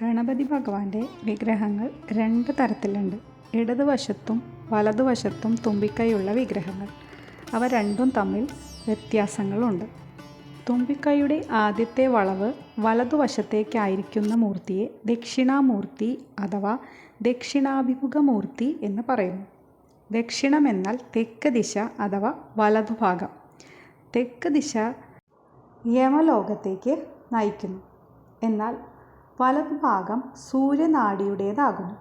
ഗണപതി ഭഗവാന്റെ വിഗ്രഹങ്ങൾ രണ്ട് തരത്തിലുണ്ട്. ഇടതുവശത്തും വലതുവശത്തും തുമ്പിക്കൈയുള്ള വിഗ്രഹങ്ങൾ. അവ രണ്ടും തമ്മിൽ വ്യത്യാസങ്ങളുണ്ട്. തുമ്പിക്കൈയുടെ ആദ്യത്തെ വളവ് വലതുവശത്തേക്കായിരിക്കുന്ന മൂർത്തിയെ ദക്ഷിണാമൂർത്തി അഥവാ ദക്ഷിണാഭിമുഖമൂർത്തി എന്ന് പറയുന്നു. ദക്ഷിണം എന്നാൽ തെക്ക് ദിശ അഥവാ വലതുഭാഗം തെക്ക് ദിശ യമലോകത്തേക്ക് നയിക്കുന്നു. എന്നാൽ വലതുഭാഗം സൂര്യനാഡിയുടേതാകുന്നു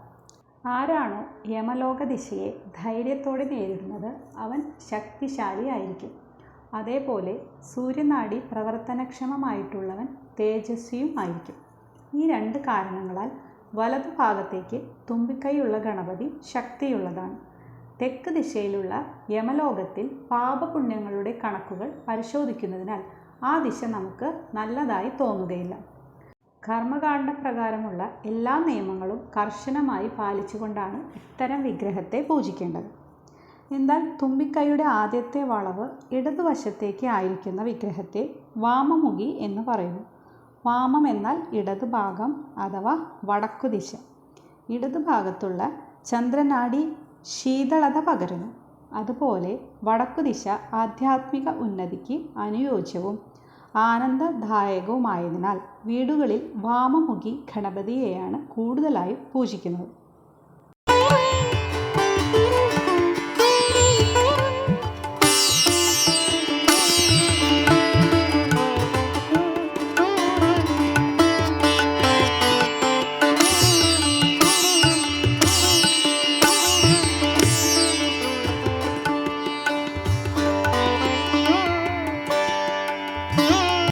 ആരാണോ യമലോക ദിശയെ ധൈര്യത്തോടെ നേരിടുന്നത് അവൻ ശക്തിശാലിയായിരിക്കും. അതേപോലെ സൂര്യനാടി പ്രവർത്തനക്ഷമമായിട്ടുള്ളവൻ തേജസ്വിയും ആയിരിക്കും. ഈ രണ്ട് കാരണങ്ങളാൽ വലതുഭാഗത്തേക്ക് തുമ്പിക്കൈയുള്ള ഗണപതി ശക്തിയുള്ളതാണ്. തെക്ക് ദിശയിലുള്ള യമലോകത്തിൽ പാപപുണ്യങ്ങളുടെ കണക്കുകൾ പരിശോധിക്കുന്നതിനാൽ ആ ദിശ നമുക്ക് നല്ലതായി തോന്നുകയില്ല. കർമ്മകാണ്ഡ പ്രകാരമുള്ള എല്ലാ നിയമങ്ങളും കർശനമായി പാലിച്ചുകൊണ്ടാണ് ഇത്തരം വിഗ്രഹത്തെ പൂജിക്കേണ്ടത്. എന്നാൽ തുമ്പിക്കൈയുടെ ആദ്യത്തെ വളവ് ഇടതുവശത്തേക്ക് ആയിരിക്കുന്ന വിഗ്രഹത്തെ വാമമുഖി എന്ന് പറയുന്നു. വാമം എന്നാൽ ഇടത് ഭാഗം അഥവാ വടക്കുദിശ ഇടത് ഭാഗത്തുള്ള ചന്ദ്രനാടി ശീതളത പകരുന്നു. അതുപോലെ വടക്കുദിശ ആധ്യാത്മിക ഉന്നതിക്ക് അനുയോജ്യവും ആനന്ദദായകവുമായതിനാൽ വീടുകളിൽ വാമമുഖി ഗണപതിയെയാണ് കൂടുതലായും പൂജിക്കുന്നത്.